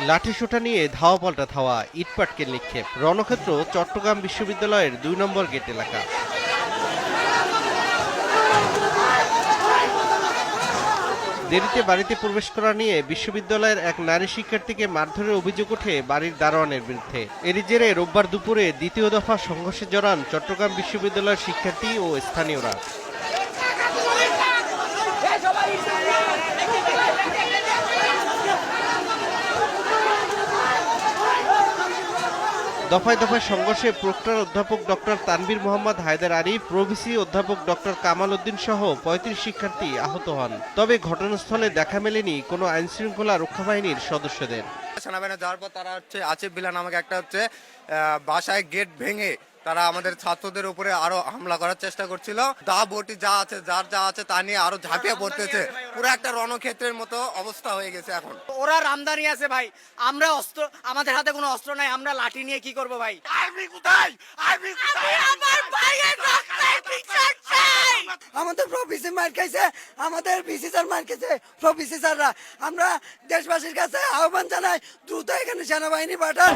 লাঠিসোঁটা নিয়ে ধাওয়া পাল্টা ধাওয়া ইটপাটকেল নিক্ষেপ। রণক্ষেত্র, চট্টগ্রাম বিশ্ববিদ্যালয়ের দুই নম্বর গেট এলাকা। দেরিতে বাড়িতে প্রবেশ করা নিয়ে বিশ্ববিদ্যালয়ের এক নারী শিক্ষার্থীকে মারধরের অভিযোগ ওঠে বাড়ির দারোয়ানের বিরুদ্ধে। এরই জেরে রোববার দুপুরে দ্বিতীয় দফা সংঘর্ষে জড়ান চট্টগ্রাম বিশ্ববিদ্যালয়ের শিক্ষার্থী ও স্থানীয়রা। দফায় দফায় সংঘর্ষে প্রক্টর অধ্যাপক doctor Tanvir Mohammad Haider Arif, pro VC অধ্যাপক ডক্টর কামাল উদ্দিন সহ পঁয়ত্রিশ শিক্ষার্থী আহত হন। তবে ঘটনাস্থলে দেখা মেলেনি কোনো আইনশৃঙ্খলা রক্ষা বাহিনীর সদস্যদের। সেনাবাহিনী যাওয়ার পর তারা হচ্ছে আচিফ বিলা নামক একটা হচ্ছে বাসায় গেট ভেঙে তারা আমাদের ছাত্রদের উপরে আরও হামলা করার চেষ্টা করছিল। দা বটি যা আছে যার যা আছে তা নিয়ে আরও ঝাঁপিয়ে পড়তেছে। পুরো একটা রণক্ষেত্রের মতো অবস্থা হয়ে গেছে এখন। ওরা রামদানি আছে ভাই। আমরা অস্ত্র আমাদের হাতে কোনো অস্ত্র নাই আমরা লাঠি নিয়ে কি করব ভাই? আর্মি কোথায়? আর্মি আমার ভাইয়ের রক্তের বিচার চাই। আমাদের প্রফেসর মার খাইছে আমাদের বিসি স্যার মার খাইছে। প্রফেসর স্যাররা আমরা দেশবাসীর কাছে আহ্বান জানাই দ্রুত এখানে সেনাবাহিনী পাঠান।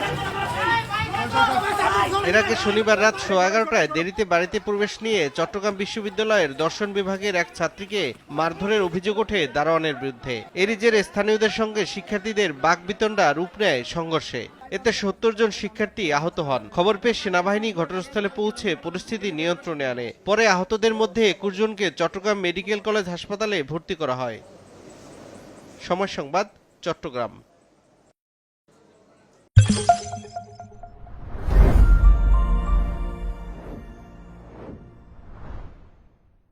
এর আগে শনিবার রাত সোয়া এগারোটায় দেরিতে বাড়িতে প্রবেশ নিয়ে চট্টগ্রাম বিশ্ববিদ্যালয়ের দর্শন বিভাগের এক ছাত্রীকে মারধরের অভিযোগ ওঠে দারোয়ানের বিরুদ্ধে। এরই জেরে স্থানীয়দের সঙ্গে শিক্ষার্থীদের বাকবিতণ্ডা রূপ নেয় সংঘর্ষে। এতে সত্তর জন শিক্ষার্থী আহত হন। খবর পেয়ে সেনাবাহিনী ঘটনাস্থলে পৌঁছে পরিস্থিতি নিয়ন্ত্রণে আনে। পরে আহতদের মধ্যে একুশ জনকে চট্টগ্রাম মেডিকেল কলেজ হাসপাতালে ভর্তি করা হয়। সময় সংবাদ, চট্টগ্রাম।